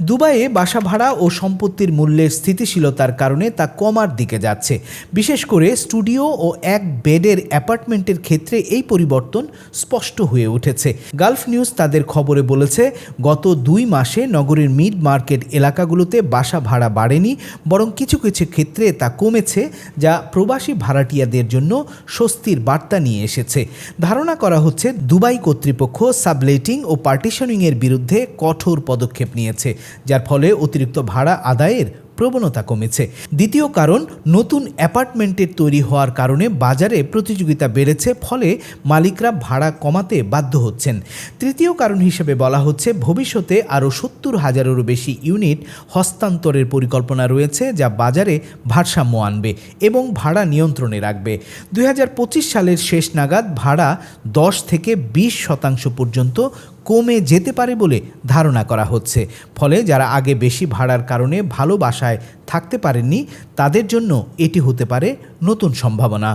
দুবাইয়ে বাসা ভাড়া ও সম্পত্তির মূল্যের স্থিতিশীলতার কারণে তা কমার দিকে যাচ্ছে। বিশেষ করে স্টুডিও ও এক বেডের অ্যাপার্টমেন্টের ক্ষেত্রে এই পরিবর্তন স্পষ্ট হয়ে উঠেছে। গালফ নিউজ তাদের খবরে বলেছে, গত দুই মাসে নগরীর মিড মার্কেট এলাকাগুলোতে বাসা ভাড়া বাড়েনি, বরং কিছু কিছু ক্ষেত্রে তা কমেছে, যা প্রবাসী ভাড়াটিয়াদের জন্য স্বস্তির বার্তা নিয়ে এসেছে। ধারণা করা হচ্ছে, দুবাই কর্তৃপক্ষ সাবলেটিং ও পার্টিশনিংয়ের বিরুদ্ধে কঠোর পদক্ষেপ নিয়েছে। যার ফলে অতিরিক্ত ভাড়া আদায়ের প্রবণতা কমেছে। দ্বিতীয় কারণ, নতুন অ্যাপার্টমেন্টের তৈরি হওয়ার কারণে বাজারে প্রতিযোগিতা বেড়েছে, ফলে মালিকরা ভাড়া কমাতে বাধ্য হচ্ছেন। তৃতীয় কারণ হিসেবে বলা হচ্ছে, ভবিষ্যতে আরও সত্তর হাজারেরও বেশি ইউনিট হস্তান্তরের পরিকল্পনা রয়েছে, যা বাজারে ভারসাম্য আনবে এবং ভাড়া নিয়ন্ত্রণে রাখবে। দুই হাজার পঁচিশ সালের শেষ নাগাদ ভাড়া দশ থেকে বিশ শতাংশ পর্যন্ত কমে যেতে পারে বলে ধারণা করা হচ্ছে। ফলে যারা আগে বেশি ভাড়ার কারণে ভালো বাসায় থাকতে পারেননি, তাদের জন্য এটি হতে পারে নতুন সম্ভাবনা।